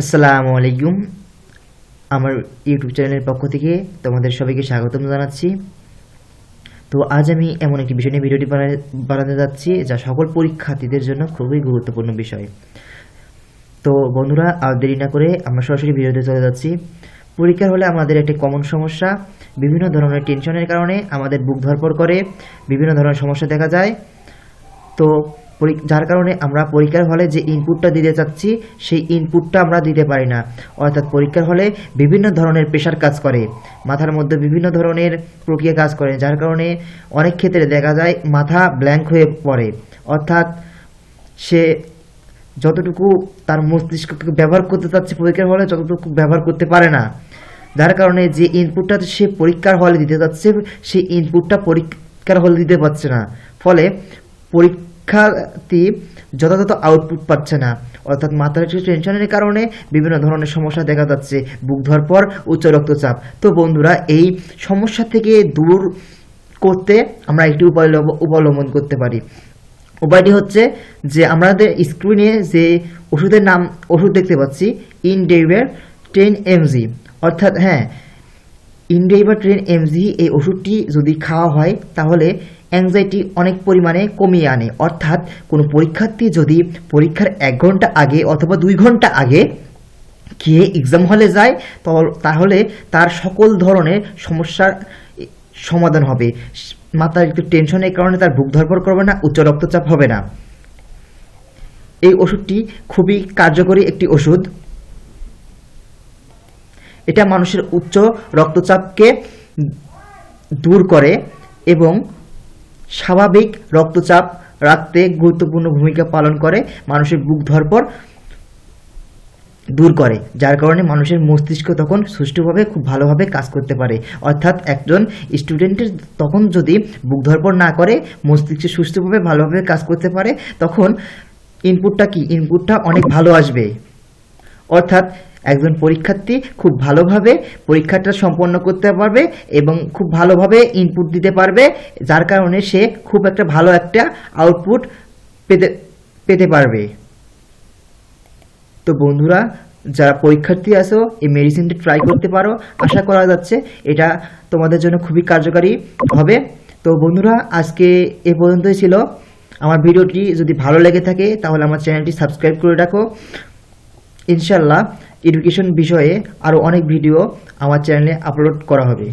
আসসালামু আলাইকুম। আমার ইউটিউব চ্যানেলের পক্ষ থেকে তোমাদের সবাইকে স্বাগতম জানাচ্ছি। তো আজ আমি এমন একটি বিষয় নিয়ে ভিডিওটি বানা- বানাতে যাচ্ছি, যা সকল পরীক্ষার্থীদের জন্য খুবই গুরুত্বপূর্ণ বিষয়। তো বন্ধুরা, আর দেরি না করে আমরা সরাসরি ভিডিওতে চলে যাচ্ছি। পরীক্ষার হলে আমাদের একটি কমন সমস্যা, বিভিন্ন ধরনের টেনশনের কারণে আমাদের বুক ধরপড় করে, বিভিন্ন ধরনের সমস্যা দেখা যায়। তো যার কারণে আমরা পরীক্ষার হলে যে ইনপুটটা দিতে চাচ্ছি, সেই ইনপুটটা আমরা দিতে পারি না। অর্থাৎ পরীক্ষার হলে বিভিন্ন ধরনের প্রেশার কাজ করে। মাথার মধ্যে বিভিন্ন ধরনের প্রক্রিয়া কাজ করে, যার কারণে অনেক ক্ষেত্রে দেখা যায় মাথা ব্ল্যাঙ্ক হয়ে পড়ে। অর্থাৎ সে যতটুকু তার মস্তিষ্ককে ব্যবহার করতে চাচ্ছে পরীক্ষার হলে, যতটুকু ব্যবহার করতে পারে না। যার কারণে যে ইনপুটটা সে পরীক্ষার হলে দিতে যাচ্ছে সেই ইনপুটটা পরীক্ষার হলে দিতে পারছে না। ফলে পরীক্ষার্থী যথাযথ আউটপুট পাচ্ছে না। অর্থাৎ মাথার টেনশনের কারণে বিভিন্ন ধরনের সমস্যা দেখা যাচ্ছে। বুক ধর পর উচ্চ রক্তচাপ। তো বন্ধুরা, এই সমস্যা থেকে দূর করতে আমরা একটি উপায় অবলম্বন করতে পারি। উপায়টি হচ্ছে যে, আমাদের স্ক্রিনে যে ওষুধের নাম, ওষুধ দেখতে পাচ্ছি ইনডেইভার টেন এমজি অর্থাৎ হ্যাঁ ইনডেইভার টেন এমজি এই ওষুধটি যদি খাওয়া হয়, তাহলে অ্যাংজাইটি অনেক পরিমাণে কমিয়ে আনে। অর্থাৎ কোনো পরীক্ষার্থী যদি পরীক্ষার এক ঘণ্টা আগে অথবা দুই ঘণ্টা আগে খেয়ে এক্সাম হলে যায় তহ- তাহলে তার সকল ধরনের সমস্যার সমাধান হবে। মাথার একটু টেনশনের কারণে তার বুক ধরপড় করবে না, উচ্চ রক্তচাপ হবে না। এই ওষুধটি খুবই কার্যকরী একটি ওষুধ। এটা মানুষের উচ্চ রক্তচাপকে দূর করে এবং স্বাভাবিক রক্তচাপ রাখতে গুরুত্বপূর্ণ ভূমিকা পালন করে, মানুষের বুক ধরপড় দূর করে, যার কারণে মানুষের মস্তিষ্ক তখন সুষ্ঠুভাবে খুব ভালোভাবে কাজ করতে পারে। অর্থাৎ একজন স্টুডেন্টের তখন যদি বুক ধরপড় না করে, মস্তিষ্ক সুষ্ঠুভাবে ভালোভাবে কাজ করতে পারে, তখন ইনপুটটা কি? ইনপুটটা অনেক ভালো আসবে। অর্থাৎ একজন পরীক্ষার্থী খুব ভালোভাবে পরীক্ষাটা সম্পন্ন করতে পারবে এবং খুব ভালোভাবে ইনপুট দিতে পারবে, যার কারণে সে খুব একটা ভালো একটা আউটপুট পেতে পেতে পারবে। তো বন্ধুরা, যারা পরীক্ষার্থী আছো, এই মেডিসিনটি ট্রাই করতে পারো। আশা করা যাচ্ছে এটা তোমাদের জন্য খুবই কার্যকারী হবে। তো বন্ধুরা, আজকে এ পর্যন্তই ছিল। আমার ভিডিওটি যদি ভালো লেগে থাকে, তাহলে আমার চ্যানেলটি সাবস্ক্রাইব করে রাখো। ইনশাল্লাহ এডুকেশন বিষয়ে আরও অনেক ভিডিও আমার চ্যানেলে আপলোড করা হবে।